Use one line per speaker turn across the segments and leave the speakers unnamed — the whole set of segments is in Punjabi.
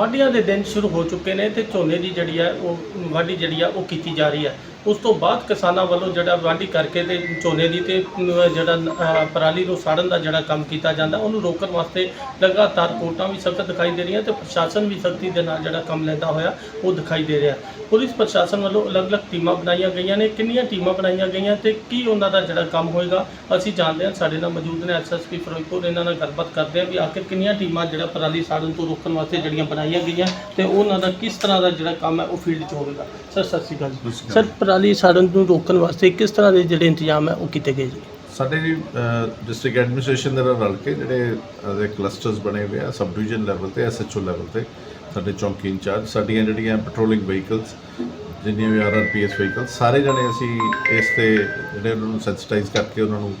ਵਾਢੀਆਂ ਦੇ ਦਿਨ ਸ਼ੁਰੂ ਹੋ ਚੁੱਕੇ ਨੇ ਤੇ ਝੋਨੇ ਦੀ ਜਿਹੜੀ ਹੈ ਉਹ ਵਾਢੀ ਜਿਹੜੀ ਆ ਉਹ ਕੀਤੀ ਜਾ ਰਹੀ ਹੈ ਉਸ ਤੋਂ ਬਾਅਦ ਕਿਸਾਨਾਂ ਵੱਲੋਂ ਜਿਹੜਾ ਵਾਢੀ ਕਰਕੇ ਤੇ ਝੋਨੇ ਦੀ ਤੇ ਜਿਹੜਾ ਪਰਾਲੀ ਨੂੰ ਸਾੜਨ ਦਾ ਜਿਹੜਾ ਕੰਮ ਕੀਤਾ ਜਾਂਦਾ ਉਹਨੂੰ ਰੋਕਣ ਵਾਸਤੇ ਲਗਾਤਾਰ ਕੋਰਟਾਂ ਵੀ ਸਖਤ ਦਿਖਾਈ ਦੇ ਰਹੀਆਂ ਤੇ ਪ੍ਰਸ਼ਾਸਨ ਵੀ ਸਖਤੀ ਦੇ ਨਾਲ ਜਿਹੜਾ ਕੰਮ ਲੈਂਦਾ ਹੋਇਆ ਉਹ ਦਿਖਾਈ ਦੇ ਰਿਹਾ। ਪੁਲਿਸ ਪ੍ਰਸ਼ਾਸਨ ਵੱਲੋਂ ਅਲੱਗ-ਅਲੱਗ ਟੀਮਾਂ ਬਣਾਈਆਂ ਗਈਆਂ ਨੇ। ਕਿੰਨੀਆਂ ਟੀਮਾਂ ਬਣਾਈਆਂ ਗਈਆਂ ਤੇ ਕੀ ਉਹਨਾਂ ਦਾ ਜਿਹੜਾ ਕੰਮ ਹੋਏਗਾ ਅਸੀਂ ਜਾਣਦੇ ਹਾਂ। ਸਾਡੇ ਨਾਲ ਮੌਜੂਦ ਨੇ ਐਸਐਸਪੀ ਫਿਰੋਜ਼ਪੁਰ ਇਹਨਾਂ ਨਾਲ ਗੱਲਬਾਤ ਕਰਦੇ ਹਾਂ ਵੀ ਆਖਿਰ ਕਿੰਨੀਆਂ ਟੀਮਾਂ ਜਿਹੜਾ ਪਰਾਲੀ ਸਾੜਨ ਤੋਂ ਰੋਕਣ ਵਾਸਤੇ ਜਿਹੜੀਆਂ ਬਣਾਈਆਂ ਗਈਆਂ ਤੇ ਉਹਨਾਂ ਦਾ ਕਿਸ ਤਰ੍ਹਾਂ ਦਾ ਜਿਹੜਾ ਕੰਮ ਹੈ ਉਹ ਫੀਲਡ 'ਚ ਹੋਵੇਗਾ। ਸਰ ਸਤਿ ਸ਼੍ਰੀ ਅਕਾਲ ਜੀ। ਸਰ ਪਰਾਲੀ ਸਾੜਨ ਨੂੰ ਰੋਕਣ ਵਾਸਤੇ ਕਿਸ ਤਰ੍ਹਾਂ ਦੇ ਜਿਹੜੇ ਇੰਤਜ਼ਾਮ ਹੈ ਉਹ ਕੀਤੇ ਗਏ ਜੀ?
ਸਾਡੇ ਡਿਸਟ੍ਰਿਕਟ ਐਡਮਿਨਿਸਟ੍ਰੇਸ਼ਨ ਦੇ ਨਾਲ ਰਲ ਕੇ ਜਿਹੜੇ ਇਹਦੇ ਕਲਸਟਰਸ ਬਣੇ ਹੋਏ ਆ ਸਬ ਡਿਵੀਜ਼ਨ ਲੈਵਲ ਤੇ ਐਸਐਚਓ ਲੈਵਲ ਤੇ ਸਾਡੇ ਚੌਂਕੀ ਇੰਚਾਰਜ ਸਾਡੀਆਂ ਜਿਹੜੀਆਂ ਪੈਟਰੋਲਿੰਗ ਵਹੀਕਲਸ ਜਿੰਨੀਆਂ ਵੀ ਆਰਆਰਪੀਐਸ ਵਹੀਕਲ ਸਾਰੇ ਜਣੇ ਅਸੀਂ ਇਸ ਤੇ ਜਿਹੜੇ ਉਹਨਾਂ ਨੂੰ ਸੈਂਸਿਟਾਈਜ਼ ਕਰਕੇ ਉਹਨਾਂ ਨੂੰ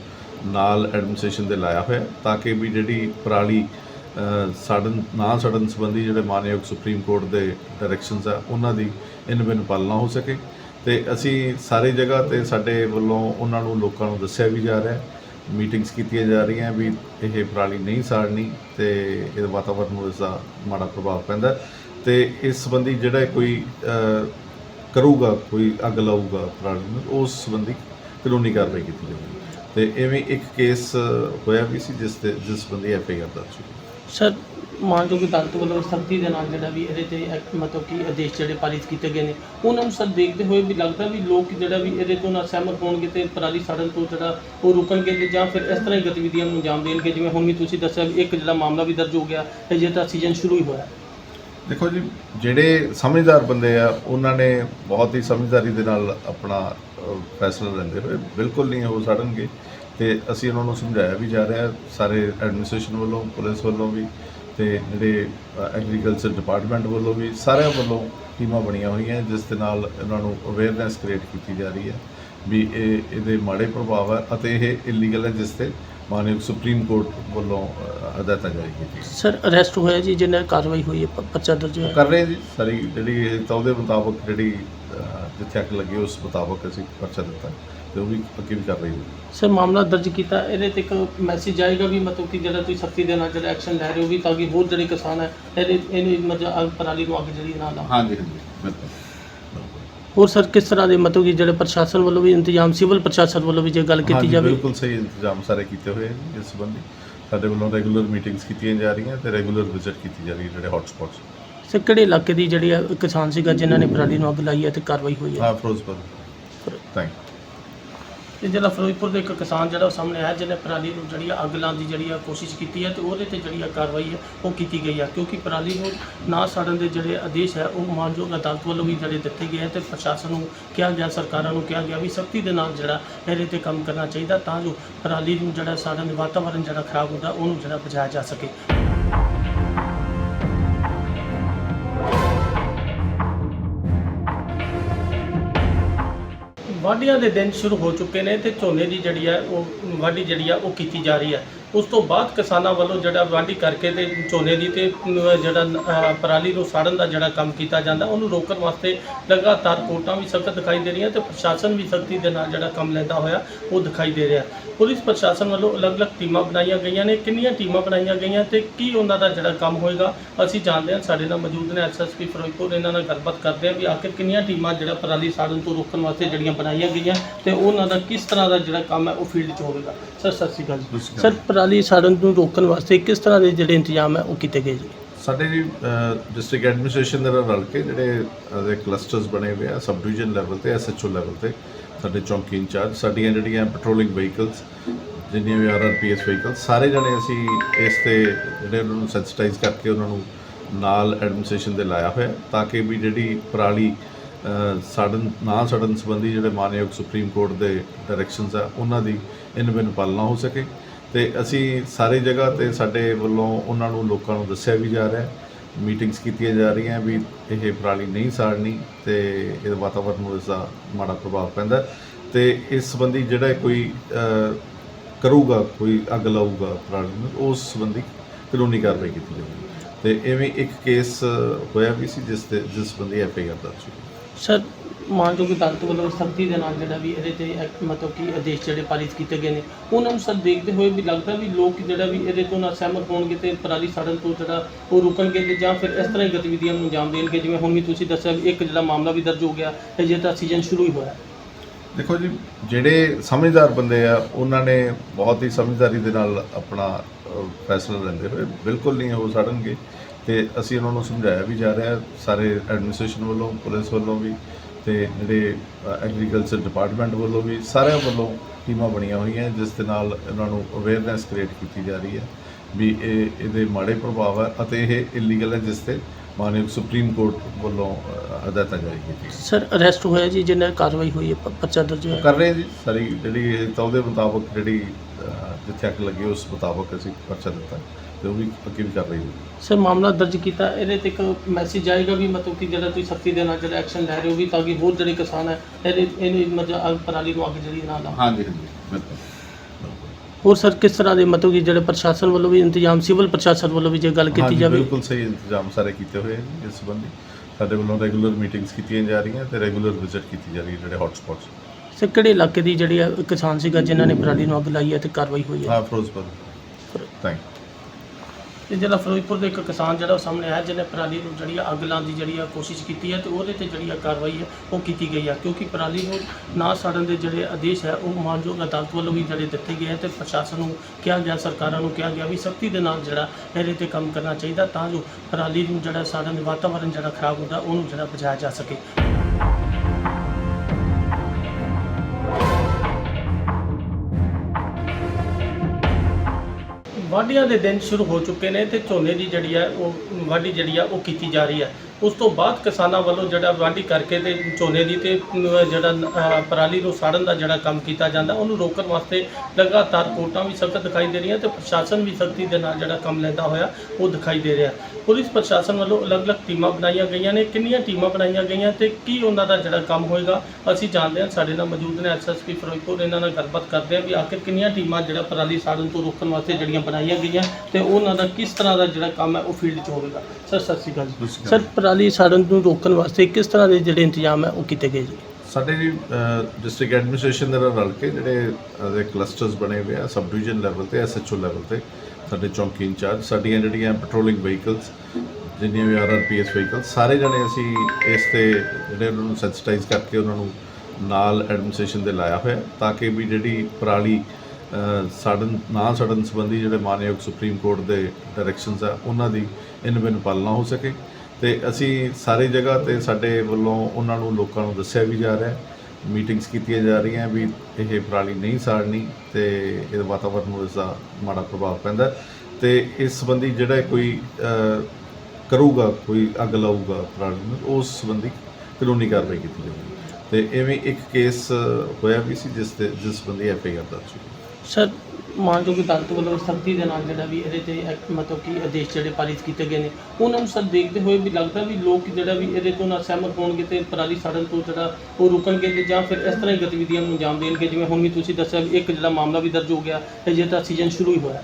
ਨਾਲ ਐਡਮਿਨਿਸਟ੍ਰੇਸ਼ਨ ਦੇ ਲਾਇਆ ਹੋਇਆ ਤਾਂ ਕਿ ਵੀ ਜਿਹੜੀ ਪਰਾਲੀ ਅ, ਸਾੜਨ ਨਾ ਸਾੜਨ ਸੰਬੰਧੀ ਜਿਹੜੇ ਮਾਨਯੋਗ ਸੁਪਰੀਮ ਕੋਰਟ ਦੇ ਡਾਇਰੈਕਸ਼ਨਸ ਆ ਉਹਨਾਂ ਦੀ ਇਨ ਬਿਨ ਪਾਲਣਾ ਹੋ ਸਕੇ। ਤੇ ਅਸੀਂ ਸਾਰੀ ਜਗ੍ਹਾ ਤੇ ਸਾਡੇ ਵੱਲੋਂ ਉਹਨਾਂ ਨੂੰ ਲੋਕਾਂ ਨੂੰ ਦੱਸਿਆ ਵੀ ਜਾ ਰਿਹਾ ਹੈ। ਮੀਟਿੰਗਸ ਕੀਤੀਆਂ ਜਾ ਰਹੀਆਂ ਵੀ ਇਹ ਪਰਾਲੀ ਨਹੀਂ ਸਾੜਨੀ ਤੇ ਇਹ ਵਾਤਾਵਰਨ ਨੂੰ ਇਸ ਦਾ ਮਾੜਾ ਪ੍ਰਭਾਵ ਪੈਂਦਾ ਤੇ ਇਸ ਸੰਬੰਧੀ ਜਿਹੜਾ ਕੋਈ ਕਰੂਗਾ, ਕੋਈ ਅੱਗ ਲਾਊਗਾ ਪਰਾਲੀ ਨੂੰ, ਉਸ ਸੰਬੰਧੀ ਕਾਨੂੰਨੀ ਕਾਰਵਾਈ ਕੀਤੀ ਜਾਵੇਗੀ ਤੇ ਐਵੇਂ ਇੱਕ ਕੇਸ ਹੋਇਆ ਵੀ ਸੀ ਜਿਸ ਤੇ, ਜਿਸ ਸੰਬੰਧੀ ਐਫ ਆਈ ਆਰ ਦਰਜ ਹੋਈ।
ਸਰ ਮਾਨਯੋਗ ਅਦਾਲਤ ਵੱਲੋਂ ਸਖਤੀ ਦੇ ਨਾਲ ਜਿਹੜਾ ਵੀ ਇਹਦੇ ਤੇ ਐਕ- ਮਤਲਬ ਕਿ ਆਦੇਸ਼ ਜਿਹੜੇ ਪਾਰਿਤ ਕੀਤੇ ਗਏ ਨੇ ਉਹਨਾਂ ਨੂੰ ਸਰ ਦੇਖਦੇ ਹੋਏ ਵੀ ਲੱਗਦਾ ਵੀ ਲੋਕ ਜਿਹੜਾ ਵੀ ਇਹਦੇ ਤੋਂ ਨਾ ਸਹਿਮਤ ਹੋਣਗੇ ਤੇ ਪਰਾਲੀ ਸਾੜਨ ਤੋਂ ਜਿਹੜਾ ਉਹ ਰੁਕਣਗੇ ਤੇ ਜਾਂ ਫਿਰ ਇਸ ਤਰ੍ਹਾਂ ਹੀ ਗਤੀਵਿਧੀਆਂ ਨੂੰ ਅੰਜਾਮ ਦੇਣਗੇ। ਜਿਵੇਂ ਹੁਣ ਵੀ ਤੁਸੀਂ ਦੱਸਿਆ ਵੀ ਇੱਕ ਜਿਹੜਾ ਮਾਮਲਾ ਵੀ ਦਰਜ ਹੋ ਗਿਆ ਤੇ ਜੇ ਤਾਂ ਸੀਜ਼ਨ ਸ਼ੁਰੂ ਹੀ ਹੋਇਆ।
ਦੇਖੋ ਜੀ ਜਿਹੜੇ ਸਮਝਦਾਰ ਬੰਦੇ ਆ ਉਹਨਾਂ ਨੇ ਬਹੁਤ ਹੀ ਸਮਝਦਾਰੀ ਦੇ ਨਾਲ ਆਪਣਾ ਅ, ਫੈਸਲਾ ਲੈਂਦੇ ਹੋਏ ਬਿਲਕੁਲ ਨਹੀਂ ਉਹ ਸੜਨਗੇ। ਤੇ ਅਸੀਂ ਉਹਨਾਂ ਨੂੰ ਸਮਝਾਇਆ ਵੀ ਜਾ ਰਿਹਾ ਸਾਰੇ ਐਡਮਿਨਿਸਟ੍ਰੇਸ਼ਨ ਵੱਲੋਂ ਪੁਲਿਸ ਵੱਲੋਂ ਵੀ ਤੇ ਜਿਹੜੇ ਐਗਰੀਕਲਚਰ ਡਿਪਾਰਟਮੈਂਟ ਵੱਲੋਂ ਵੀ ਸਾਰਿਆਂ ਵੱਲੋਂ ਟੀਮਾਂ ਬਣੀਆਂ ਹੋਈਆਂ ਜਿਸ ਦੇ ਨਾਲ ਇਹਨਾਂ ਨੂੰ ਅਵੇਅਰਨੈਸ ਕ੍ਰੀਏਟ ਕੀਤੀ ਜਾ ਰਹੀ ਹੈ ਵੀ ਇਹ ਇਹਦੇ ਮਾੜੇ ਪ੍ਰਭਾਵ ਹੈ ਅਤੇ ਇਹ ਇਲੀਗਲ ਹੈ ਜਿਸ ਤੇ ਮਾਨਯੋਗ ਸੁਪਰੀਮ ਕੋਰਟ ਵੱਲੋਂ ਹਦਾਇਤਾਂ ਜਾਰੀ ਕੀਤੀਆਂ
ਸਰ ਅਰੈਸਟ ਹੋਇਆ ਜੀ ਜਿਹਨਾਂ ਕਾਰਵਾਈ ਹੋਈ ਹੈ ਪਰਚਾ ਦਰਜ ਹੋਇਆ।
ਕਰ ਰਹੇ ਜੀ ਸਾਰੀ ਜਿਹੜੀ ਤਾਂ ਉਹਦੇ ਮੁਤਾਬਕ ਜਿਹੜੀ ਜਿੱਥੇ ਅੱਗ ਲੱਗੀ ਉਸ ਮੁਤਾਬਕ ਅਸੀਂ ਪਰਚਾ ਦਿੱਤਾ। ਤੇ ਉਹ ਵੀ ਅੱਗੇ ਵੀ ਕਰ ਰਹੀ ਹੈ।
ਸਰ ਮਾਮਲਾ ਦਰਜ ਕੀਤਾ ਇਹਦੇ ਤੇ ਇੱਕ ਮੈਸੇਜ ਆਏਗਾ ਵੀ ਮਤਲਬ ਕਿ ਜਿਹੜਾ ਤੁਸੀਂ ਸਖਤੀ ਦੇ ਨਾਲ ਜਿਹੜਾ ਐਕਸ਼ਨ ਲੈ ਰਹੇ ਹੋ ਵੀ ਤਾਂ ਕਿ ਹੋਰ ਜਿਹੜੇ ਕਿਸਾਨ ਹੈ ਇਹਦੇ ਇਹਨੇ ਮਤਲਬ ਅੱਗ ਪਰਾਲੀ ਨੂੰ ਅੱਗ ਜਿਹੜੀ ਨਾ ਲਾਉਣ।
ਹਾਂਜੀ ਹਾਂਜੀ ਬਿਲਕੁਲ।
ਹੋਰ ਸਰ ਕਿਸ ਤਰ੍ਹਾਂ ਦੇ ਮਤਲਬ ਕਿ ਜਿਹੜੇ ਪ੍ਰਸ਼ਾਸਨ ਵੱਲੋਂ ਵੀ ਇੰਤਜ਼ਾਮ ਸਿਵਲ ਪ੍ਰਸ਼ਾਸਨ ਵੱਲੋਂ ਵੀ ਜੇ ਗੱਲ ਕੀਤੀ
ਹਾਂਜੀ,
ਜਾਵੇ?
ਬਿਲਕੁਲ ਸਹੀ ਇੰਤਜ਼ਾਮ ਸਾਰੇ ਕੀਤੇ ਹੋਏ ਨੇ ਇਸ ਸੰਬੰਧੀ। ਸਾਡੇ ਵੱਲੋਂ ਰੈਗੂਲਰ ਮੀਟਿੰਗਸ ਕੀਤੀਆਂ ਜਾ ਰਹੀਆਂ ਤੇ ਰੈਗੂਲਰ ਵਿਜ਼ਿਟ ਕੀਤੀ ਜਾ ਰਹੀ ਹੈ ਜਿਹੜੇ ਹੌਟ ਸਪੌਟਸ
ਸਰ ਕਿਹੜੇ ਇਲਾਕੇ ਦੀ ਜਿਹੜੀ ਹੈ ਕਿਸਾਨ ਸੀਗਾ ਜਿਨ੍ਹਾਂ ਨੇ ਪਰਾਲੀ ਨੂੰ ਅੱਗ ਲਾਈ ਹੈ ਤੇ ਕਾਰਵਾਈ ਹੋਈ ਹੈ?
ਹਾਂ ਫਿਰੋਜ਼ਪੁਰ। ਥੈਂਕ
ਤੇ ਜਿਹੜਾ ਫਿਰੋਜ਼ਪੁਰ ਦੇ ਇੱਕ ਕਿਸਾਨ ਜਿਹੜਾ ਉਹ ਸਾਹਮਣੇ ਆਇਆ, ਜਿਹਨੇ ਪਰਾਲੀ ਨੂੰ ਜਿਹੜੀ ਆ ਅੱਗ ਲਾਉਣ ਦੀ ਜਿਹੜੀ ਆ ਕੋਸ਼ਿਸ਼ ਕੀਤੀ ਹੈ ਤੇ ਉਹਦੇ ਤੇ ਜਿਹੜੀ ਆ ਕਾਰਵਾਈ ਹੈ ਉਹ ਕੀਤੀ ਗਈ ਆ। ਕਿਉਂਕਿ ਪਰਾਲੀ ਨੂੰ ਨਾ ਸਾੜਨ ਦੇ ਜਿਹੜੇ ਆਦੇਸ਼ ਹੈ, ਉਹ ਮਾਨਯੋਗ ਅਦਾਲਤ ਵੱਲੋਂ ਵੀ ਜਿਹੜੇ ਦਿੱਤੇ ਗਏ ਹੈ ਤੇ ਪ੍ਰਸ਼ਾਸਨ ਨੂੰ ਕਿਹਾ ਗਿਆ, ਸਰਕਾਰਾਂ ਨੂੰ ਕਿਹਾ ਗਿਆ ਵੀ ਸਖਤੀ ਦੇ ਨਾਲ ਜਿਹੜਾ ਇਹਦੇ ਤੇ ਕੰਮ ਕਰਨਾ ਚਾਹੀਦਾ ਤਾਂ ਜੋ ਪਰਾਲੀ ਨੂੰ ਜਿਹੜਾ ਸਾੜਨ ਦੇ ਵਾਤਾਵਰਣ ਜਿਹੜਾ ਖਰਾਬ ਹੁੰਦਾ, ਉਹਨੂੰ ਜਿਹੜਾ ਬਚਾਇਆ ਜਾ ਸਕੇ। ਵਾਢੀਆਂ ਦੇ ਦਿਨ ਸ਼ੁਰੂ ਹੋ ਚੁੱਕੇ ਨੇ ਤੇ ਝੋਨੇ ਦੀ ਜਿਹੜੀ ਹੈ ਉਹ ਵਾਢੀ ਜਿਹੜੀ ਆ, ਉਹ ਕੀਤੀ ਜਾ ਰਹੀ ਹੈ ਉਸ ਤੋਂ ਬਾਅਦ ਕਿਸਾਨਾਂ ਵੱਲੋਂ ਜਿਹੜਾ ਵਾਢੀ ਕਰਕੇ ਤੇ ਝੋਨੇ ਦੀ ਤੇ ਜਿਹੜਾ ਪਰਾਲੀ ਨੂੰ ਸਾੜਨ ਦਾ ਜਿਹੜਾ ਕੰਮ ਕੀਤਾ ਜਾਂਦਾ ਉਹਨੂੰ ਰੋਕਣ ਵਾਸਤੇ ਲਗਾਤਾਰ ਕੋਰਟਾਂ ਵੀ ਸਖਤ ਦਿਖਾਈ ਦੇ ਰਹੀਆਂ ਤੇ ਪ੍ਰਸ਼ਾਸਨ ਵੀ ਸਖਤੀ ਦੇ ਨਾਲ ਜਿਹੜਾ ਕੰਮ ਲੈਂਦਾ ਹੋਇਆ ਉਹ ਦਿਖਾਈ ਦੇ ਰਿਹਾ। ਪੁਲਿਸ ਪ੍ਰਸ਼ਾਸਨ ਵੱਲੋਂ ਅਲੱਗ-ਅਲੱਗ ਟੀਮਾਂ ਬਣਾਈਆਂ ਗਈਆਂ ਨੇ। ਕਿੰਨੀਆਂ ਟੀਮਾਂ ਬਣਾਈਆਂ ਗਈਆਂ ਤੇ ਕੀ ਉਹਨਾਂ ਦਾ ਜਿਹੜਾ ਕੰਮ ਹੋਏਗਾ ਅਸੀਂ ਜਾਣਦੇ ਹਾਂ। ਸਾਡੇ ਨਾਲ ਮੌਜੂਦ ਨੇ ਐਸਐਸਪੀ ਫਿਰੋਜ਼ਪੁਰ ਇਹਨਾਂ ਨਾਲ ਗੱਲਬਾਤ ਕਰਦੇ ਹਾਂ ਵੀ ਆਖਿਰ ਕਿੰਨੀਆਂ ਟੀਮਾਂ ਜਿਹੜਾ ਪਰਾਲੀ ਸਾੜਨ ਤੋਂ ਰੋਕਣ ਵਾਸਤੇ ਜਿਹੜੀਆਂ ਬਣਾਈਆਂ ਗਈਆਂ ਤੇ ਉਹਨਾਂ ਦਾ ਕਿਸ ਤਰ੍ਹਾਂ ਦਾ ਜਿਹੜਾ ਕੰਮ ਹੈ ਉਹ ਫੀਲਡ 'ਚ ਹੋਵੇਗਾ। ਸਰ ਸਤਿ ਸ਼੍ਰੀ ਅਕਾਲ ਜੀ।
ਸਤਿ ਸ਼੍ਰੀ।
ਪਰਾਲੀ ਸਾੜਨ ਨੂੰ ਰੋਕਣ ਵਾਸਤੇ ਕਿਸ ਤਰ੍ਹਾਂ ਦੇ ਜਿਹੜੇ ਇੰਤਜ਼ਾਮ ਹੈ ਉਹ ਕੀਤੇ ਗਏ ਜੀ?
ਸਾਡੇ ਜੀ ਡਿਸਟ੍ਰਿਕਟ ਐਡਮਿਨਿਸਟ੍ਰੇਸ਼ਨ ਦੇ ਨਾਲ ਰਲ ਕੇ ਜਿਹੜੇ ਇਹਦੇ ਕਲਸਟਰਸ ਬਣੇ ਹੋਏ ਆ ਸਬ ਡਿਵੀਜ਼ਨ ਲੈਵਲ ਤੇ ਐਸਐਚਓ ਲੈਵਲ ਤੇ ਸਾਡੇ ਚੌਂਕੀ ਇੰਚਾਰਜ ਸਾਡੀਆਂ ਜਿਹੜੀਆਂ ਪੈਟਰੋਲਿੰਗ ਵਹੀਕਲਸ ਜਿੰਨੀਆਂ ਵੀ ਆਰਆਰਪੀਐਸ ਵਹੀਕਲ ਸਾਰੇ ਜਣੇ ਅਸੀਂ ਇਸ ਤੇ ਜਿਹੜੇ ਉਹਨਾਂ ਨੂੰ ਸੈਂਸਿਟਾਈਜ਼ ਕਰਕੇ ਉਹਨਾਂ ਨੂੰ ਨਾਲ ਐਡਮਿਨਿਸਟ੍ਰੇਸ਼ਨ ਦੇ ਲਾਇਆ ਹੋਇਆ ਤਾਂ ਕਿ ਵੀ ਜਿਹੜੀ ਪਰਾਲੀ ਅ, ਸਾੜਨ ਨਾ ਸਾੜਨ ਸੰਬੰਧੀ ਜਿਹੜੇ ਮਾਨਯੋਗ ਸੁਪਰੀਮ ਕੋਰਟ ਦੇ ਡਾਇਰੈਕਸ਼ਨਸ ਆ ਉਹਨਾਂ ਦੀ ਇਨ ਬਿਨ ਪਾਲਣਾ ਹੋ ਸਕੇ। ਤੇ ਅਸੀਂ ਸਾਰੀ ਜਗ੍ਹਾ ਤੇ ਸਾਡੇ ਵੱਲੋਂ ਉਹਨਾਂ ਨੂੰ ਲੋਕਾਂ ਨੂੰ ਦੱਸਿਆ ਵੀ ਜਾ ਰਿਹਾ ਮੀਟਿੰਗਸ ਕੀਤੀਆਂ ਜਾ ਰਹੀਆਂ ਵੀ ਇਹ ਪਰਾਲੀ ਨਹੀਂ ਸਾੜਨੀ ਤੇ ਇਹ ਵਾਤਾਵਰਨ ਨੂੰ ਇਸ ਦਾ ਮਾੜਾ ਪ੍ਰਭਾਵ ਪੈਂਦਾ ਤੇ ਇਸ ਸੰਬੰਧੀ ਜਿਹੜਾ ਕੋਈ ਕਰੂਗਾ, ਕੋਈ ਅੱਗ ਲਾਊਗਾ ਪਰਾਲੀ ਨੂੰ, ਉਸ ਸੰਬੰਧੀ ਕਾਨੂੰਨੀ ਕਾਰਵਾਈ ਕੀਤੀ ਜਾਵੇਗੀ ਤੇ ਐਵੇਂ ਇੱਕ ਕੇਸ ਹੋਇਆ ਵੀ ਸੀ ਜਿਸ ਤੇ, ਜਿਸ ਸੰਬੰਧੀ ਐਫ ਆਈ ਆਰ ਦਰਜ ਹੋਈ।
ਸਰ ਮਾਨਯੋਗ ਅਦਾਲਤ ਵੱਲੋਂ ਸਖਤੀ ਦੇ ਨਾਲ ਜਿਹੜਾ ਵੀ ਇਹਦੇ ਤੇ ਐਕ- ਮਤਲਬ ਕਿ ਆਦੇਸ਼ ਜਿਹੜੇ ਪਾਰਿਤ ਕੀਤੇ ਗਏ ਨੇ ਉਹਨਾਂ ਨੂੰ ਸਰ ਦੇਖਦੇ ਹੋਏ ਵੀ ਲੱਗਦਾ ਵੀ ਲੋਕ ਜਿਹੜਾ ਵੀ ਇਹਦੇ ਤੋਂ ਨਾ ਸਹਿਮਤ ਹੋਣਗੇ ਤੇ ਪਰਾਲੀ ਸਾੜਨ ਤੋਂ ਜਿਹੜਾ ਉਹ ਰੁਕਣਗੇ ਤੇ ਜਾਂ ਫਿਰ ਇਸ ਤਰ੍ਹਾਂ ਹੀ ਗਤੀਵਿਧੀਆਂ ਨੂੰ ਅੰਜਾਮ ਦੇਣਗੇ ਜਿਵੇਂ ਹੁਣ ਵੀ ਤੁਸੀਂ ਦੱਸਿਆ ਵੀ ਇੱਕ ਜਿਹੜਾ ਮਾਮਲਾ ਵੀ ਦਰਜ ਹੋ ਗਿਆ ਤੇ ਜੇ ਤਾਂ ਸੀਜ਼ਨ ਸ਼ੁਰੂ ਹੀ ਹੋਇਆ।
ਦੇਖੋ ਜੀ ਜਿਹੜੇ ਸਮਝਦਾਰ ਬੰਦੇ ਆ ਉਹਨਾਂ ਨੇ ਬਹੁਤ ਹੀ ਸਮਝਦਾਰੀ ਦੇ ਨਾਲ ਆਪਣਾ ਅ, ਫੈਸਲਾ ਲੈਂਦੇ ਹੋਏ ਬਿਲਕੁਲ ਨਹੀਂ ਉਹ ਸੜਨਗੇ। ਤੇ ਅਸੀਂ ਉਹਨਾਂ ਨੂੰ ਸਮਝਾਇਆ ਵੀ ਜਾ ਰਿਹਾ ਸਾਰੇ ਐਡਮਿਨਿਸਟ੍ਰੇਸ਼ਨ ਵੱਲੋਂ ਪੁਲਿਸ ਵੱਲੋਂ ਵੀ ਤੇ ਜਿਹੜੇ ਐਗਰੀਕਲਚਰ ਡਿਪਾਰਟਮੈਂਟ ਵੱਲੋਂ ਵੀ ਸਾਰਿਆਂ ਵੱਲੋਂ ਟੀਮਾਂ ਬਣੀਆਂ ਹੋਈਆਂ ਜਿਸ ਦੇ ਨਾਲ ਇਹਨਾਂ ਨੂੰ ਅਵੇਅਰਨੈਸ ਕ੍ਰੀਏਟ ਕੀਤੀ ਜਾ ਰਹੀ ਹੈ ਵੀ ਇਹ ਇਹਦੇ ਮਾੜੇ ਪ੍ਰਭਾਵ ਹੈ ਅਤੇ ਇਹ ਇਲੀਗਲ ਹੈ ਜਿਸ ਤੇ ਮਾਨਯੋਗ ਸੁਪਰੀਮ ਕੋਰਟ ਵੱਲੋਂ ਹਦਾਇਤਾਂ ਜਾਰੀ ਕੀਤੀਆਂ
ਸਰ ਅਰੈਸਟ ਹੋਇਆ ਜੀ ਜਿੰਨਾ ਕਾਰਵਾਈ ਹੋਈ ਹੈ ਪਰਚਾ ਦਰਜ
ਕਰ ਰਹੇ ਜੀ ਸਾਰੀ ਜਿਹੜੀ ਤਾਂ ਉਹਦੇ ਮੁਤਾਬਕ ਜਿਹੜੀ ਜਿੱਥੇ ਅੱਗ ਲੱਗੀ ਉਸ ਮੁਤਾਬਕ ਅਸੀਂ ਪਰਚਾ ਦਿੱਤਾ ਤੇ ਉਹ ਵੀ ਅੱਗੇ ਵੀ ਕਰ ਰਹੀ ਹੈ।
ਸਰ ਮਾਮਲਾ ਦਰਜ ਕੀਤਾ ਇਹਦੇ ਤੇ ਇੱਕ ਮੈਸੇਜ ਆਏਗਾ ਵੀ ਮਤਲਬ ਕਿ ਜਿਹੜਾ ਤੁਸੀਂ ਸਖਤੀ ਦੇ ਨਾਲ ਜਿਹੜਾ ਐਕਸ਼ਨ ਲੈ ਰਹੇ ਹੋ ਵੀ ਤਾਂ ਕਿ ਹੋਰ ਜਿਹੜੇ ਕਿਸਾਨ ਹੈ ਇਹਦੇ ਇਹਨੇ ਮਤਲਬ ਅੱਗ ਪਰਾਲੀ ਨੂੰ ਅੱਗ ਜਿਹੜੀ ਨਾ ਲਾਉਣ
ਹਾਂਜੀ ਹਾਂਜੀ ਬਿਲਕੁਲ।
ਹੋਰ ਸਰ ਕਿਸ ਤਰ੍ਹਾਂ ਦੇ ਮਤਲਬ ਕਿ ਜਿਹੜੇ ਪ੍ਰਸ਼ਾਸਨ ਵੱਲੋਂ ਵੀ ਇੰਤਜ਼ਾਮ ਸਿਵਲ ਪ੍ਰਸ਼ਾਸਨ ਵੱਲੋਂ ਵੀ ਜੇ ਗੱਲ ਕੀਤੀ
ਹਾਂਜੀ,
ਜਾਵੇ?
ਬਿਲਕੁਲ ਸਹੀ ਇੰਤਜ਼ਾਮ ਸਾਰੇ ਕੀਤੇ ਹੋਏ ਨੇ ਇਸ ਸੰਬੰਧੀ। ਸਾਡੇ ਵੱਲੋਂ ਰੈਗੂਲਰ ਮੀਟਿੰਗਸ ਕੀਤੀਆਂ ਜਾ ਰਹੀਆਂ ਤੇ ਰੈਗੂਲਰ ਵਿਜ਼ਿਟ ਕੀਤੀ ਜਾ ਰਹੀ ਹੈ ਜਿਹੜੇ ਹੌਟ ਸਪੌਟਸ
ਸਰ ਕਿਹੜੇ ਇਲਾਕੇ ਦੀ ਜਿਹੜੀ ਹੈ ਕਿਸਾਨ ਸੀਗਾ ਜਿਨ੍ਹਾਂ ਨੇ ਪਰਾਲੀ ਨੂੰ ਅੱਗ ਲਾਈ ਹੈ ਤੇ ਕਾਰਵਾਈ ਹੋਈ ਹੈ?
ਹਾਂ ਫਿਰੋਜ਼ਪੁਰ। ਥੈਂਕ
ਤੇ ਜਿਹੜਾ ਫਿਰੋਜ਼ਪੁਰ ਦੇ ਇੱਕ ਕਿਸਾਨ ਜਿਹੜਾ ਉਹ ਸਾਹਮਣੇ ਆਇਆ ਜਿਹਨੇ ਪਰਾਲੀ ਨੂੰ ਜਿਹੜੀ ਆ ਅੱਗ ਲਾਉਣ ਦੀ ਜਿਹੜੀ ਆ ਕੋਸ਼ਿਸ਼ ਕੀਤੀ ਹੈ ਤੇ ਉਹਦੇ ਤੇ ਜਿਹੜੀ ਆ ਕਾਰਵਾਈ ਹੈ ਉਹ ਕੀਤੀ ਗਈ ਹੈ ਕਿਉਂਕਿ ਪਰਾਲੀ ਨੂੰ ਨਾ ਸਾੜਨ ਦੇ ਜਿਹੜੇ ਆਦੇਸ਼ ਹੈ ਉਹ ਮਾਨਯੋਗ ਅਦਾਲਤ ਵੱਲੋਂ ਵੀ ਜਿਹੜੇ ਦਿੱਤੇ ਗਏ ਹੈ ਤੇ ਪ੍ਰਸ਼ਾਸਨ ਨੂੰ ਕਿਹਾ ਗਿਆ ਸਰਕਾਰਾਂ ਨੂੰ ਕਿਹਾ ਗਿਆ ਵੀ ਸਖਤੀ ਦੇ ਨਾਲ ਜਿਹੜਾ ਇਹਦੇ ਤੇ ਕੰਮ ਕਰਨਾ ਚਾਹੀਦਾ ਤਾਂ ਜੋ ਪਰਾਲੀ ਨੂੰ ਜਿਹੜਾ ਸਾੜਨ ਦੇ ਵਾਤਾਵਰਣ ਜਿਹੜਾ ਖਰਾਬ ਹੁੰਦਾ ਉਹਨੂੰ ਜਿਹੜਾ ਬਚਾਇਆ ਜਾ ਸਕੇ। ਵਾਢੀਆਂ ਦੇ ਦਿਨ ਸ਼ੁਰੂ ਹੋ ਚੁੱਕੇ ਨੇ ਤੇ ਝੋਨੇ ਦੀ ਜਿਹੜੀ ਆ ਉਹ, ਵਾਢੀ ਜਿਹੜੀ ਆ ਉਹ ਕੀਤੀ ਜਾ ਰਹੀ ਹੈ ਉਸ ਤੋਂ ਬਾਅਦ ਕਿਸਾਨਾਂ ਵੱਲੋਂ ਜਿਹੜਾ ਵਾਢੀ ਕਰਕੇ ਤੇ ਝੋਨੇ ਦੀ ਤੇ ਜਿਹੜਾ ਅ, ਪਰਾਲੀ ਨੂੰ ਸਾੜਨ ਦਾ ਜਿਹੜਾ ਕੰਮ ਕੀਤਾ ਜਾਂਦਾ ਉਹਨੂੰ ਰੋਕਣ ਵਾਸਤੇ ਲਗਾਤਾਰ ਕੋਰਟਾਂ ਵੀ ਸਖਤ ਦਿਖਾਈ ਦੇ ਰਹੀਆਂ ਤੇ ਪ੍ਰਸ਼ਾਸਨ ਵੀ ਸਖਤੀ ਦੇ ਨਾਲ ਜਿਹੜਾ ਕੰਮ ਲੈਂਦਾ ਹੋਇਆ ਉਹ ਦਿਖਾਈ ਦੇ ਰਿਹਾ। ਪੁਲਿਸ ਪ੍ਰਸ਼ਾਸਨ ਵੱਲੋਂ ਅਲੱਗ-ਅਲੱਗ ਟੀਮਾਂ ਬਣਾਈਆਂ ਗਈਆਂ ਨੇ। ਕਿੰਨੀਆਂ ਟੀਮਾਂ ਬਣਾਈਆਂ ਗਈਆਂ ਤੇ ਕੀ ਉਹਨਾਂ ਦਾ ਜਿਹੜਾ ਕੰਮ ਹੋਏਗਾ ਅਸੀਂ ਜਾਣਦੇ ਹਾਂ। ਸਾਡੇ ਨਾਲ ਮੌਜੂਦ ਨੇ ਐਸਐਸਪੀ ਫਿਰੋਜ਼ਪੁਰ। ਇਹਨਾਂ ਨਾਲ ਗੱਲਬਾਤ ਕਰਦੇ ਹਾਂ ਵੀ ਆਖਿਰ ਕਿੰਨੀਆਂ ਟੀਮਾਂ ਜਿਹੜਾ ਪਰਾਲੀ ਸਾੜਨ ਤੋਂ ਰੋਕਣ ਵਾਸਤੇ ਜਿਹੜੀਆਂ ਬਣਾਈਆਂ ਗਈਆਂ ਤੇ ਉਹਨਾਂ ਦਾ ਕਿਸ ਤਰ੍ਹਾਂ ਦਾ ਜਿਹੜਾ ਕੰਮ ਹੈ ਉਹ ਫੀਲਡ 'ਚ ਹੋਵੇਗਾ। ਸਰ ਸਤਿ ਸ਼੍ਰੀ ਅਕਾਲ ਜੀ।
ਸਤਿ ਸ਼੍ਰੀ ਅਕਾਲ।
ਸਰ ਪਰਾਲੀ ਸਾੜਨ ਨੂੰ ਰੋਕਣ ਵਾਸਤੇ ਕਿਸ ਤਰ੍ਹਾਂ ਦੇ ਜਿਹੜੇ ਇੰਤਜ਼ਾਮ ਹੈ ਉਹ ਕੀਤੇ ਗਏ ਜੀ?
ਸਾਡੇ ਜੀ ਡਿਸਟ੍ਰਿਕਟ ਐਡਮਿਨਿਸਟ੍ਰੇਸ਼ਨ ਦੇ ਨਾਲ ਰਲ ਕੇ ਜਿਹੜੇ ਉਹਦੇ ਕਲਸਟਰਸ ਬਣੇ ਹੋਏ ਆ ਸਬ ਡਿਵੀਜ਼ਨ ਲੈਵਲ ਤੇ ਐਸਐਚਓ ਲੈਵਲ ਤੇ ਸਾਡੇ ਚੌਂਕੀ ਇੰਚਾਰਜ ਸਾਡੀਆਂ ਜਿਹੜੀਆਂ ਪੈਟਰੋਲਿੰਗ ਵਹੀਕਲਸ ਜਿੰਨੀਆਂ ਵੀ ਆਰਆਰਪੀਐਸ ਵਹੀਕਲ ਸਾਰੇ ਜਣੇ ਅਸੀਂ ਇਸ ਤੇ ਜਿਹੜੇ ਉਹਨਾਂ ਨੂੰ ਸੈਂਸਿਟਾਈਜ਼ ਕਰਕੇ ਉਹਨਾਂ ਨੂੰ ਨਾਲ ਐਡਮਿਨਿਸਟ੍ਰੇਸ਼ਨ ਦੇ ਲਾਇਆ ਹੋਇਆ ਤਾਂ ਕਿ ਵੀ ਜਿਹੜੀ ਪਰਾਲੀ ਅ, ਸਾੜਨ ਨਾ ਸਾੜਨ ਸੰਬੰਧੀ ਜਿਹੜੇ ਮਾਨਯੋਗ ਸੁਪਰੀਮ ਕੋਰਟ ਦੇ ਡਾਇਰੈਕਸ਼ਨਸ ਆ ਉਹਨਾਂ ਦੀ ਇਨ ਬਿਨ ਪਾਲਣਾ ਹੋ ਸਕੇ। ਤੇ ਅਸੀਂ ਸਾਰੀ ਜਗ੍ਹਾ ਤੇ ਸਾਡੇ ਵੱਲੋਂ ਉਹਨਾਂ ਨੂੰ ਲੋਕਾਂ ਨੂੰ ਦੱਸਿਆ ਵੀ ਜਾ ਰਿਹਾ ਮੀਟਿੰਗਸ ਕੀਤੀਆਂ ਜਾ ਰਹੀਆਂ ਵੀ ਇਹ ਪਰਾਲੀ ਨਹੀਂ ਸਾੜਨੀ ਤੇ ਇਹ ਵਾਤਾਵਰਨ ਨੂੰ ਇਸ ਦਾ ਮਾੜਾ ਪ੍ਰਭਾਵ ਪੈਂਦਾ ਹੈ। ਤੇ ਇਸ ਸੰਬੰਧੀ ਜਿਹੜਾ ਕੋਈ ਅ, ਕਰੂਗਾ ਕੋਈ ਅੱਗ ਲਾਊਗਾ ਪਰਾਲੀ ਨੂੰ ਉਸ ਸੰਬੰਧੀ ਕਾਨੂੰਨੀ ਕਾਰਵਾਈ ਕੀਤੀ ਜਾਵੇਗੀ ਤੇ ਐਵੇਂ ਇੱਕ ਕੇਸ ਹੋਇਆ ਵੀ ਸੀ ਜਿਸ ਤੇ ਜਿਸ ਸੰਬੰਧੀ ਐਫ ਆਈ ਦਰਜ ਹੋਈ।
ਸਰ ਮਾਨਯੋਗ ਅਦਾਲਤ ਵੱਲੋਂ ਸਖਤੀ ਦੇ ਨਾਲ ਜਿਹੜਾ ਵੀ ਇਹਦੇ ਤੇ ਐਕ- ਮਤਲਬ ਕਿ ਆਦੇਸ਼ ਜਿਹੜੇ ਪਾਰਿਤ ਕੀਤੇ ਗਏ ਨੇ ਉਹਨਾਂ ਨੂੰ ਸਰ ਦੇਖਦੇ ਹੋਏ ਵੀ ਲੱਗਦਾ ਵੀ ਲੋਕ ਜਿਹੜਾ ਵੀ ਇਹਦੇ ਤੋਂ ਨਾ ਸਹਿਮਤ ਹੋਣਗੇ ਤੇ ਪਰਾਲੀ ਸਾੜਨ ਤੋਂ ਜਿਹੜਾ ਉਹ ਰੁਕਣਗੇ ਤੇ ਜਾਂ ਫਿਰ ਇਸ ਤਰ੍ਹਾਂ ਹੀ ਗਤੀਵਿਧੀਆਂ ਨੂੰ ਅੰਜਾਮ ਦੇਣਗੇ। ਜਿਵੇਂ ਹੁਣ ਵੀ ਤੁਸੀਂ ਦੱਸਿਆ ਵੀ ਇੱਕ ਜਿਹੜਾ ਮਾਮਲਾ ਵੀ ਦਰਜ ਹੋ ਗਿਆ ਤੇ ਜੇ ਤਾਂ ਸੀਜ਼ਨ ਸ਼ੁਰੂ ਹੀ ਹੋਇਆ।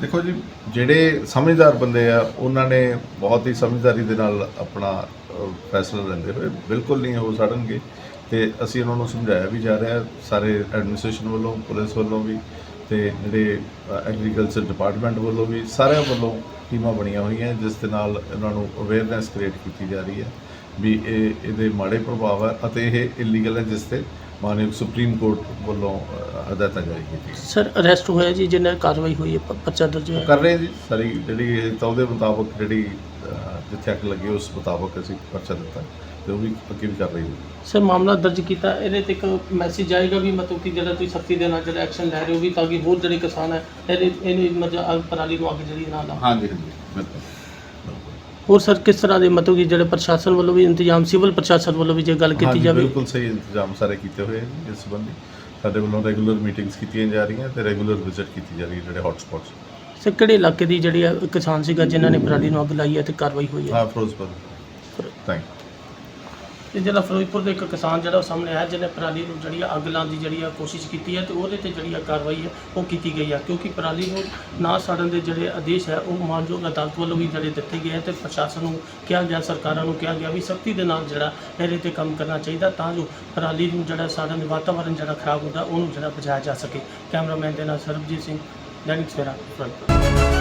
ਦੇਖੋ ਜੀ ਜਿਹੜੇ ਸਮਝਦਾਰ ਬੰਦੇ ਆ ਉਹਨਾਂ ਨੇ ਬਹੁਤ ਹੀ ਸਮਝਦਾਰੀ ਦੇ ਨਾਲ ਆਪਣਾ ਅ, ਫੈਸਲਾ ਲੈਂਦੇ ਹੋਏ ਬਿਲਕੁਲ ਨਹੀਂ ਉਹ ਸੜਨਗੇ। ਤੇ ਅਸੀਂ ਉਹਨਾਂ ਨੂੰ ਸਮਝਾਇਆ ਵੀ ਜਾ ਰਿਹਾ ਸਾਰੇ ਐਡਮਿਨਿਸਟ੍ਰੇਸ਼ਨ ਵੱਲੋਂ ਪੁਲਿਸ ਵੱਲੋਂ ਵੀ ਤੇ ਜਿਹੜੇ ਐਗਰੀਕਲਚਰ ਡਿਪਾਰਟਮੈਂਟ ਵੱਲੋਂ ਵੀ ਸਾਰਿਆਂ ਵੱਲੋਂ ਟੀਮਾਂ ਬਣੀਆਂ ਹੋਈਆਂ ਜਿਸ ਦੇ ਨਾਲ ਇਹਨਾਂ ਨੂੰ ਅਵੇਅਰਨੈਸ ਕ੍ਰੀਏਟ ਕੀਤੀ ਜਾ ਰਹੀ ਹੈ ਵੀ ਇਹ ਇਹਦੇ ਮਾੜੇ ਪ੍ਰਭਾਵ ਹੈ ਅਤੇ ਇਹ ਇਲੀਗਲ ਹੈ ਜਿਸ ਤੇ ਮਾਨਯੋਗ ਸੁਪਰੀਮ ਕੋਰਟ ਵੱਲੋਂ ਹਦਾਇਤਾਂ ਜਾਰੀ ਕੀਤੀਆਂ
ਸਰ ਅਰੈਸਟ ਹੋਇਆ ਜੀ ਜਿੰਨਾ ਕਾਰਵਾਈ ਹੋਈ ਹੈ ਪਰਚਾ ਦਰਜ ਹੋਇਆ।
ਕਰ ਰਹੇ ਜੀ ਸਾਰੀ ਜਿਹੜੀ ਤਾਂ ਉਹਦੇ ਮੁਤਾਬਕ ਜਿਹੜੀ ਜਿੱਥੇ ਅੱਗ ਲੱਗੀ ਉਸ ਮੁਤਾਬਕ ਅਸੀਂ ਪਰਚਾ ਦਿੱਤਾ। ਤੇ ਉਹ ਵੀ ਅੱਗੇ ਵੀ ਕਰ ਰਹੀ ਹੈ।
ਸਰ ਮਾਮਲਾ ਦਰਜ ਕੀਤਾ ਇਹਦੇ ਤੇ ਇੱਕ ਮੈਸੇਜ ਆਏਗਾ ਵੀ ਮਤਲਬ ਕਿ ਜਿਹੜਾ ਤੁਸੀਂ ਸਖਤੀ ਦੇ ਨਾਲ ਜਿਹੜਾ ਐਕਸ਼ਨ ਲੈ ਰਹੇ ਹੋ ਵੀ ਤਾਂ ਕਿ ਹੋਰ ਜਿਹੜੇ ਕਿਸਾਨ ਹੈ ਇਹਦੇ ਇਹਨੇ ਮਤਲਬ ਅੱਗ ਪਰਾਲੀ ਨੂੰ ਅੱਗ ਜਿਹੜੀ ਨਾ ਲਾਉਣ
ਹਾਂਜੀ ਹਾਂਜੀ ਬਿਲਕੁਲ।
ਹੋਰ ਸਰ ਕਿਸ ਤਰ੍ਹਾਂ ਦੇ ਮਤਲਬ ਕਿ ਜਿਹੜੇ ਪ੍ਰਸ਼ਾਸਨ ਵੱਲੋਂ ਵੀ ਇੰਤਜ਼ਾਮ ਸਿਵਲ ਪ੍ਰਸ਼ਾਸਨ ਵੱਲੋਂ ਵੀ ਜੇ ਗੱਲ ਕੀਤੀ
ਹਾਂਜੀ,
ਜਾਵੇ?
ਬਿਲਕੁਲ ਸਹੀ ਇੰਤਜ਼ਾਮ ਸਾਰੇ ਕੀਤੇ ਹੋਏ ਨੇ ਇਸ ਸੰਬੰਧੀ। ਸਾਡੇ ਵੱਲੋਂ ਰੈਗੂਲਰ ਮੀਟਿੰਗਸ ਕੀਤੀਆਂ ਜਾ ਰਹੀਆਂ ਤੇ ਰੈਗੂਲਰ ਵਿਜ਼ਿਟ ਕੀਤੀ ਜਾ ਰਹੀ ਹੈ ਜਿਹੜੇ ਹੌਟ ਸਪੌਟਸ
ਸਰ ਕਿਹੜੇ ਇਲਾਕੇ ਦੀ ਜਿਹੜੀ ਹੈ ਕਿਸਾਨ ਸੀਗਾ ਜਿਨ੍ਹਾਂ ਨੇ ਪਰਾਲੀ ਨੂੰ ਅੱਗ ਲਾਈ ਹੈ ਤੇ ਕਾਰਵਾਈ ਹੋਈ ਹੈ?
ਹਾਂ ਫਿਰੋਜ਼ਪੁਰ। ਥੈਂਕ
ਤੇ ਜਿਹੜਾ ਫਿਰੋਜ਼ਪੁਰ ਦੇ ਇੱਕ ਕਿਸਾਨ ਜਿਹੜਾ ਉਹ ਸਾਹਮਣੇ ਆਇਆ, ਜਿਹਨੇ ਪਰਾਲੀ ਨੂੰ ਜਿਹੜੀ ਆ ਅੱਗ ਲਾਉਣ ਦੀ ਜਿਹੜੀ ਆ ਕੋਸ਼ਿਸ਼ ਕੀਤੀ ਹੈ ਤੇ ਉਹਦੇ ਤੇ ਜਿਹੜੀ ਆ ਕਾਰਵਾਈ ਹੈ ਉਹ ਕੀਤੀ ਗਈ ਆ। ਕਿਉਂਕਿ ਪਰਾਲੀ ਨੂੰ ਨਾ ਸਾੜਨ ਦੇ ਜਿਹੜੇ ਆਦੇਸ਼ ਹੈ ਉਹ ਮਾਨਯੋਗ ਅਦਾਲਤ ਵੱਲੋਂ ਵੀ ਜਿਹੜੇ ਦਿੱਤੇ ਗਏ ਹੈ ਤੇ ਪ੍ਰਸ਼ਾਸਨ ਨੂੰ ਕਿਹਾ ਗਿਆ, ਸਰਕਾਰਾਂ ਨੂੰ ਕਿਹਾ ਗਿਆ ਵੀ ਸਖਤੀ ਦੇ ਨਾਲ ਜਿਹੜਾ ਇਹਦੇ ਤੇ ਕੰਮ ਕਰਨਾ ਚਾਹੀਦਾ ਤਾਂ ਜੋ ਪਰਾਲੀ ਨੂੰ ਜਿਹੜਾ ਸਾੜਨ ਦੇ ਵਾਤਾਵਰਣ ਜਿਹੜਾ ਖਰਾਬ ਹੁੰਦਾ, ਉਹਨੂੰ ਜਿਹੜਾ ਬਚਾਇਆ ਜਾ ਸਕੇ। ਕੈਮਰਾਮੈਨ ਦੇ ਨਾਲ ਸਰਬਜੀਤ ਸਿੰਘ, ਦੈਨਿਕ ਸਵੇਰਾ, ਫਿਰੋਜ਼ਪੁਰ।